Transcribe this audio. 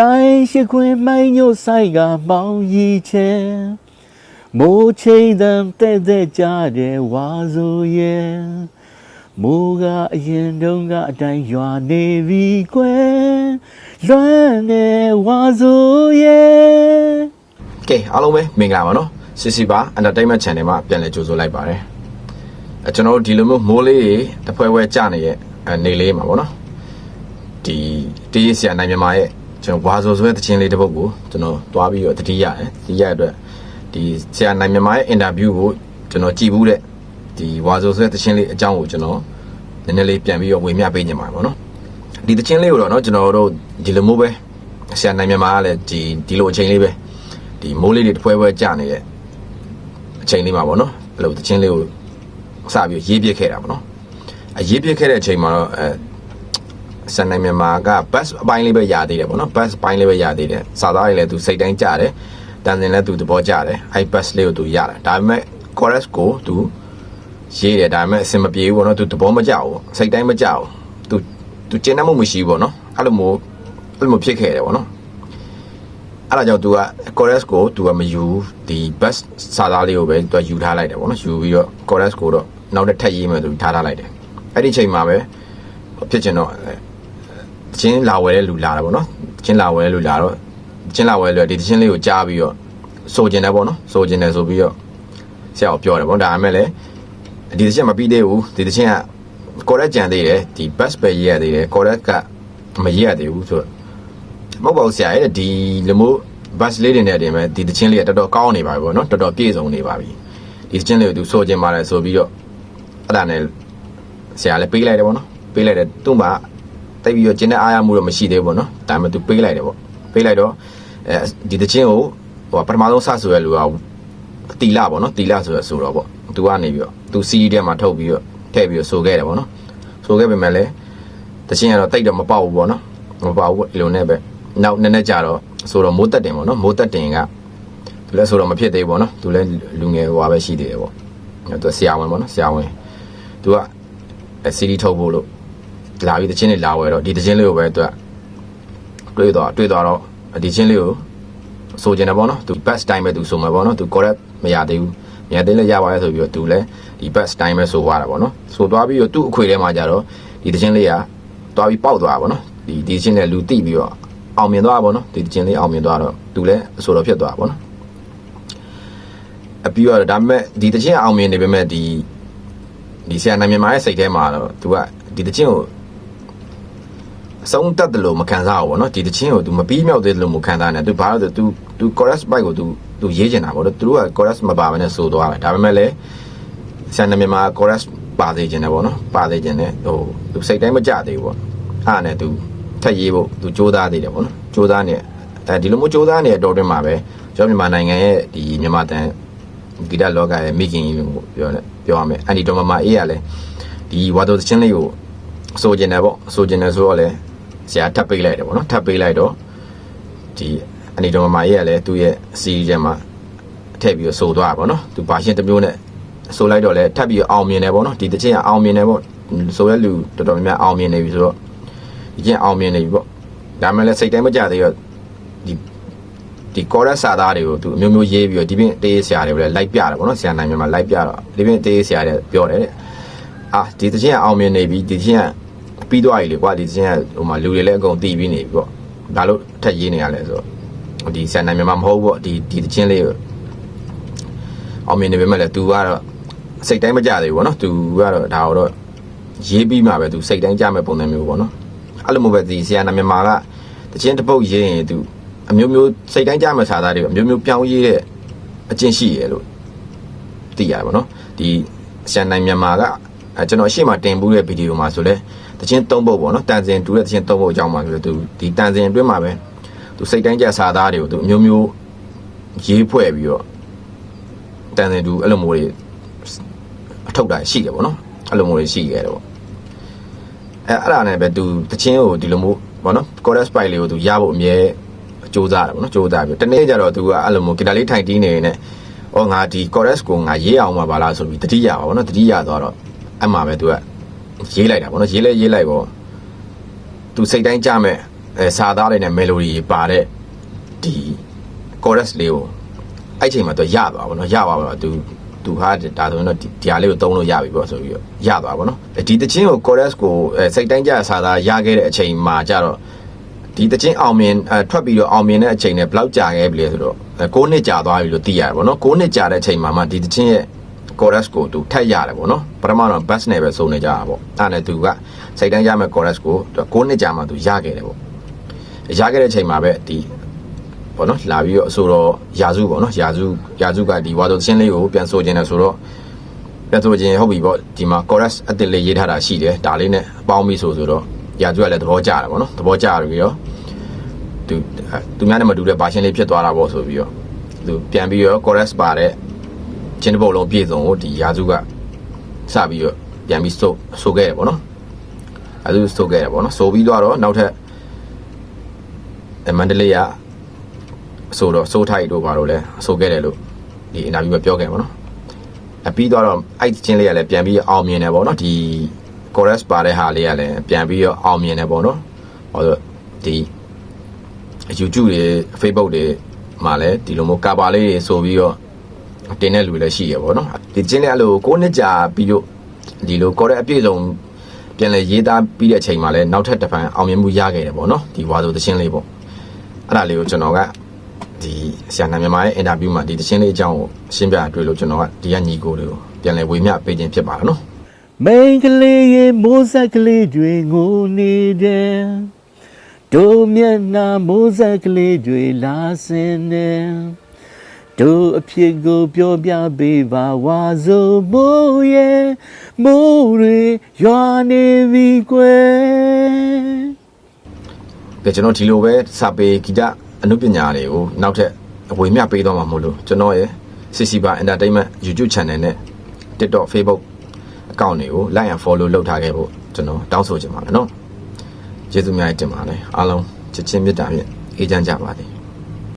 တိုင်းရှိခွင်မိုင်းညို့ဆိုင်ကမောင်ရီချဲမိုးချိန်တန်တဲ့တဲ့ကြတဲ့ဝါဆိုရဲ့မိုးကအရင်တုန်းကအတိုင်းရွာနေပြီကွယ်လွမ်းနေဝါဆိုရဲ့ကဲအားလုံးပဲမင်္ဂလာပါနော်စီစီပါ entertainment channel မှာပြန်လည်ကြိုဆိုလိုက်ပါတယ်အဲကျွန်တော်တို့ဒီလိုမျိုးမိုးလေးတွေတစ်ဖွဲဖွဲကြနေတဲ့အနေလေးမှာပေါ့နော်ဒီတေးရဆရာနိုင်မြန်မာရဲ့ ကျွန်တော်ဝါဆိုဆွဲသချင်းလေးတစ်ပုဒ်ကိုကျွန်တော်တွားပြီးတော့တတိရတယ်တတိရအတွက်ဒီဆရာနိုင်မြန်မာရဲ့ interview ကိုကျွန်တော်ကြည်ဘူးတဲ့ဒီဝါဆိုဆွဲသချင်းလေးအကြောင်းကိုကျွန်တော်နည်းနည်းလေးပြန်ပြီးတော့ဝေမျှပေးနေမှာပေါ့နော်ဒီသချင်းလေးကိုတော့เนาะကျွန်တော်တို့ဒီလိုမျိုးပဲဆရာနိုင်မြန်မာကလည်းဒီဒီလိုအချိန်လေးပဲ ဒီမိုးလေးတွေတစ်ဖွဲဖွဲကြနေတဲ့အချိန်လေးမှာပေါ့နော်အဲ့လိုတချင်းလေးကိုစပြီးရေးပြခဲ့တာပေါ့နော်အရေးပြခဲ့တဲ့အချိန်မှာတော့အဲ စန်နိုင်မြန်မာကဘတ်အပိုင်းလေးပဲရသေးတယ်ပေါ့နော်ဘတ်အပိုင်းလေးပဲရသေးတယ်စာသားတွေလည်းသူစိတ်တိုင်းကြတယ်တန်စင်လည်းသူသဘောကျတယ်အဲ့ဘတ်လေးကိုသူရတယ်ဒါပေမဲ့ chorus ကိုသူရေးတယ်ဒါပေမဲ့အဆင်မပြေဘူးပေါ့နော်သူသဘောမကျဘူးစိတ်တိုင်းမကျဘူးသူသူကျင်းတတ်မှုမရှိဘူးပေါ့နော်အဲ့လိုမျိုးအဲ့လိုမျိုးဖြစ်ခဲ့တယ်ပေါ့နော် အဲ့ဒါကြောင့် तू က chorus ကို तू ကမယူဒီ bus စာသားလေးကိုပဲ तू ယူထားလိုက်တယ်ပေါ့နော်ယူပြီးတော့ chorus ကိုတော့နောက်တစ်ထပ်ရေးမယ်ဆိုပြီးထားထားလိုက်တယ်အဲ့ဒီချိန်မှာပဲဖြစ်ချင်တော့အဲ ချင်းလာဝဲတဲ့လူလာတာပေါ့နော်ချင်းလာဝဲတဲ့လူလာတော့ချင်းလာဝဲတဲ့လူကဒီချင်းလေးကိုကြားပြီးတော့စိုးကျင်တယ်ပေါ့နော်စိုးကျင်တယ်ဆိုပြီးတော့ဆရာကပြောတယ်ပေါ့ဒါပေမဲ့လည်းဒီတစ်ချက်မပြီးသေးဘူးဒီတစ်ချက်က chorus ကြံသေးတယ်ဒီ bus ပဲရေးရသေးတယ် chorus ကမရေးရသေးဘူးဆိုတော့မဟုတ်ပါဘူးဆရာရဲ့ဒီလိုမျိုးဘတ်လေးတွေနဲ့တင်မဲ့ဒီတချင်းလေးကတော်တော်ကောင်းနေပါပြီပေါ့နော်တော်တော်ပြည့်စုံနေပါပြီဒီတချင်းလေးကိုသူဆိုခြင်းပါလဲဆိုပြီးတော့အဲ့ဒါနဲ့ဆရာလည်းပေးလိုက်တယ်ပေါ့နော်ပေးလိုက်တယ်သူ့မှာ တိတ်ပြီးတော့ကျင်းတဲ့အားရမှုတော့မရှိသေးဘူးပေါ့နော်ဒါပေမဲ့သူပေးလိုက်တယ်ပေါ့ပေးလိုက်တော့အဲဒီတချင်းကိုဟိုပထမဆုံးစဆိုရလူကတီလာပေါ့နော်တီလာဆိုရဆိုတော့ပေါ့သူကနေပြီးတော့သူ CD ထဲမှာထုတ်ပြီးတော့ထည့်ပြီးတော့ဆိုခဲ့တယ်ပေါ့နော်ဆိုခဲ့ပေမဲ့လည်းတချင်းကတော့တိတ်တော့မပေါက်ဘူးပေါ့နော်မပေါက်ဘူးဒီလိုနဲ့ပဲနောက်နည်းနည်းကြာတော့ဆိုတော့မိုးတက်တင်ပေါ့နော်မိုးတက်တင်ကသူလည်းဆိုတော့မဖြစ်သေးဘူးပေါ့နော်သူလည်းလူငယ်ဟွာပဲရှိသေးတယ်ပေါ့အဲသူဆရာဝန်ပေါ့နော်ဆရာဝန်သူကစီဒီထုတ်ဖို့လို့ လာပြီးတချင်းလေးလာဝဲတော့ဒီတချင်းလေးကိုပဲသူကတွေးတော့တွေးတော့တော့ဒီချင်းလေးကိုဆိုကျင်တယ်ပေါ့နော်သူ best time ပဲသူဆိုမှာပေါ့နော်သူ correct မရသေးဘူးမရသေးလည်းရပါရဲ့ဆိုပြီးတော့သူလည်းဒီ best time ပဲဆိုသွားတာပေါ့နော်ဆိုသွားပြီးတော့သူ့အခွေထဲမှာကြတော့ဒီတချင်းလေးကသွားပြီးပေါက်သွားတာပေါ့နော်ဒီဒီချင်းလေးလူတိပြီးတော့အောင်မြင်သွားပါဘောနော်ဒီကျင်လေးအောင်မြင်သွားတော့သူလည်းအဆိုတော်ဖြစ်သွားပါဘောနော်အပြီးတော့ဒါပေမဲ့ဒီတချင်းအောင်မြင်နေပေမဲ့ဒီဒီဆရာနာမြန်မာရဲ့စိတ်ထဲမှာတော့သူကဒီတချင်းကို အဆုံးတက်တယ်လို့မခံစားဘူးပေါ့နော်ဒီတချင်းကို तू မပြီးမြောက်သေးတယ်လို့မခံစားနဲ့ तू ဘာလို့လဲ तू तू chorus bike ကို तू तू ရေးချင်တာပေါ့နော်သူတို့က chorus မပါဘဲနဲ့ဆိုသွားတယ်ဒါပေမဲ့လည်းဆန်နမြန်မာ chorus ပါသေးချင်တယ်ပေါ့နော်ပါသေးချင်တယ်ဟို तू စိတ်တိုင်းမကြသေးဘူးပေါ့အားနဲ့ तू ထက်ရေးဖို့ तू စူးစမ်းသေးတယ်ပေါ့နော်စူးစမ်းနေအဲဒီလိုမျိုးစူးစမ်းနေတဲ့အတော်တွင်မှာပဲကျွန်တော်မြန်မာနိုင်ငံရဲ့ဒီမြန်မာတန်ဂီတလောကရဲ့မိခင်ကြီးကိုပြောနေပြောရမယ်အန်ဒီတော်မမအေးကလည်းဒီဝါတော်သချင်းလေးကိုဆိုကျင်တယ်ပေါ့ဆိုကျင်တယ်ဆိုတော့လည်း ဆရာထပ်ပေးလိုက်တယ်ပေါ့နော်ထပ်ပေးလိုက်တော့ဒီအန်ဒီတော်မမအေးရလဲသူ့ရဲ့စီးရီးမှာထည့်ပြီးဆိုသွားတာပေါ့နော်သူဘာရှင်းတစ်မျိုးနဲ့ဆိုလိုက်တော့လဲထပ်ပြီးအောင်မြင်တယ်ပေါ့နော်ဒီတစ်ချင်းကအောင်မြင်တယ်ပေါ့ဆိုရဲလူတော်တော်များများအောင်မြင်နေပြီဆိုတော့ဒီကျင်အောင်မြင်နေပြီပေါ့ဒါမှလည်းစိတ်တိုင်းမကြသေးတော့ဒီဒီကောရက်စာသားတွေကိုသူအမျိုးမျိုးရေးပြီးတော့ဒီပြင်တေးဆရာတွေကိုလည်းလိုက်ပြတယ်ပေါ့နော်ဆရာနိုင်မြန်မာလိုက်ပြတော့ဒီပြင်တေးဆရာတွေပြောတယ်တဲ့အာဒီတချင်းကအောင်မြင်နေပြီဒီချင်းက ပြီးသွားပြီလေကွာဒီချင်းကဟိုမှာလူတွေလည်းအကုန်တည်ပြီးနေပြီပေါ့ဒါလို့ထက်ရေးနေရလဲဆိုတော့ဒီဆရာနိုင်မြန်မာမဟုတ်ဘူးပေါ့ဒီဒီတချင်းလေးကိုအောင်မြင်နေပေမဲ့လည်း तू ကတော့စိတ်တိုင်းမကြသေးဘူးပေါ့နော် तू ကတော့ဒါတော့ရေးပြီးမှပဲ तू စိတ်တိုင်းကြမဲ့ပုံစံမျိုးပေါ့နော် အဲ့လိုမျိုးပဲဒီဆရာနာမြန်မာကတချင်းတစ်ပုတ်ရေးရင်သူအမျိုးမျိုးစိတ်တိုင်းကြမဲ့စာသားတွေအမျိုးမျိုးပြောင်းရေးတဲ့အကျင့်ရှိရလို့သိရတယ်ဗောနော်ဒီဆရာနိုင်မြန်မာကအဲကျွန်တော်အရှိမတင်ဘူးတဲ့ဗီဒီယိုမှာဆိုလဲ တချင်းသုံးပုတ်ပေါ့နော်တန်စင်တူတဲ့တချင်းသုံးပုတ်အကြောင်းမှာဆိုလဲသူဒီတန်စင်အတွင်းမှာပဲသူစိတ်တိုင်းကြစာသားတွေကိုသူအမျိုးမျိုးရေးဖွဲ့ပြီးတော့တန်စင်တူအဲ့လိုမျိုးတွေအထောက်တာရှိတယ်ဗောနော်အဲ့လိုမျိုးတွေရှိခဲ့တယ်ဗောအဲအဲ့ဒါနဲ့ပဲသူတချင်းကိုဒီလိုမျိုးဗောနော် chorus spike လေးကိုသူရဖို့အမြဲစူးစမ်းတယ်ဗောနော်စူးစမ်းပြီးတနေ့ကျတော့သူကအဲ့လိုမျိုးဂီတာလေးထိုင်တီးနေနေဩငါဒီ chorus ကိုငါရေးအောင်မှာပါလားဆိုပြီးတတိယပါဗောနော်တတိယသွားတော့အဲ့မှာပဲသူက ရေးလိုက်တာဗောနော်ရေးလဲရေးလိုက်ဗောသူစိတ်တိုင်းကြမဲ့အဲစာသားတွေနဲ့ melody ပါတဲ့ဒီ chorus လေးကိုအဲ့ချိန်မှာသူရသွားပါတော့ရပါတော့သူသူဟာဒါဆိုရင်တော့ဒီဒီဟာလေးကိုသုံးလို့ရပြီပေါ့ဆိုပြီးတော့ရသွားပါတော့ဒီတချင်းကို chorus ကိုအဲစိတ်တိုင်းကြစာသားရခဲ့တဲ့အချိန်မှာကြတော့ဒီတချင်းအောင်မြင်အဲထွက်ပြီးတော့အောင်မြင်တဲ့အချိန်နဲ့ဘယ်လောက်ကြာခဲ့ပြီလဲဆိုတော့9နှစ်ကြာသွားပြီလို့သိရတယ်ပေါ့နော်9နှစ်ကြာတဲ့အချိန်မှာမှဒီတချင်းရဲ့ chorus ကိုသူထက်ရတယ်ပေါ့နော်ပထမတော့ bass နဲ့ပဲစုံနေကြတာပေါ့အဲ့ဒါနဲ့သူကစိတ်တိုင်းရမဲ့ chorus ကို9နှစ်ကြာမှသူရခဲ့တယ်ပေါ့ရခဲ့တဲ့အချိန်မှာပဲဒီပေါ့နော်လာပြီးတော့အဆိုတော့ယာစုပေါ့နော်ယာစုယာစုကဒီဝါဆိုသင်းလေးကိုပြန်ဆိုခြင်းနဲ့ဆိုတော့ပြန်ဆိုခြင်းဟုတ်ပြီပေါ့ဒီမှာ chorus အတစ်လေးရေးထားတာရှိတယ်ဒါလေးနဲ့ပေါင်းပြီးဆိုဆိုတော့ယာစုကလည်းသဘောကျတယ်ပေါ့နော်သဘောကျပြီးတော့သူသူများနဲ့မတူတဲ့ဘာရှင်းလေးဖြစ်သွားတာပေါ့ဆိုပြီးတော့သူပြန်ပြီးတော့ chorus ပါတဲ့ ချင်းတစ်ပုတ်လုံးပြည့်စုံကိုဒီရာစုကစပြီးတော့ပြန်ပြီးဆိုဆိုခဲ့တယ်ပေါ့နော်အဲဒါဆိုခဲ့တယ်ပေါ့နော်ဆိုပြီးတော့နောက်ထပ်အမန္တလေးကဆိုတော့ဆိုထိုက်တို့ဘာလို့လဲဆိုခဲ့တယ်လို့ဒီအင်တာဗျူးမှာပြောခဲ့ပါတော့အပြီးတော့အဲ့ချင်းလေးကလည်းပြန်ပြီးအောင်မြင်တယ်ပေါ့နော်ဒီ chorus ပါတဲ့ဟာလေးကလည်းပြန်ပြီးတော့အောင်မြင်တယ်ပေါ့နော်ဟောဆိုဒီ YouTube တွေ Facebook တွေမှာလည်းဒီလိုမျိုးကာပါလေးတွေဆိုပြီးတော့ တင်တဲ့လူတွေလည်းရှိရပါတော့ဒီချင်းလေးအဲ့လိုကိုးနှစ်ကြာပြီးတော့ဒီလိုကော်တဲ့အပြည့်စုံပြန်လဲရေးသားပြီးတဲ့အချိန်မှာလည်းနောက်ထပ်တစ်ဖန်အောင်မြင်မှုရခဲ့တယ်ပေါ့နော်ဒီဝါဆိုသချင်းလေးပေါ့အဲ့ဒါလေးကိုကျွန်တော်ကဒီဆရာနာမြန်မာရဲ့အင်တာဗျူးမှာဒီသချင်းလေးအကြောင်းကိုရှင်းပြတွေ့လို့ကျွန်တော်ကဒီကညီကိုလေးကိုပြန်လဲဝေမျှပေးခြင်းဖြစ်ပါတယ်နော်မိန်ကလေးရဲ့မိုးဆက်ကလေးတွေငိုနေတယ်ဒိုမျက်နှာမိုးဆက်ကလေးတွေလာစင်နေ ဒိုအဖြစ်ကိုပြောပြပေးပါဝါဆိုမိုးရဲ့မိုးတွေရွာနေပြီကွယ်ကဲကျွန်တော်ဒီလိုပဲစာပေဂီတအနုပညာတွေကိုနောက်ထပ်အဝေမျှပေးသွားမှာမို့လို့ကျွန်တော်ရဲ့ CC Bar Entertainment YouTube Channel နဲ့ TikTok Facebook အကောင့်တွေကို like and follow လုပ်ထားခဲ့ဖို့ကျွန်တော်တောင်းဆိုချင်ပါတယ်နော်ကျေးဇူးများတင်ပါတယ်အားလုံးချစ်ချင်းမေတ္တာဖြင့်အေးချမ်းကြပါစေ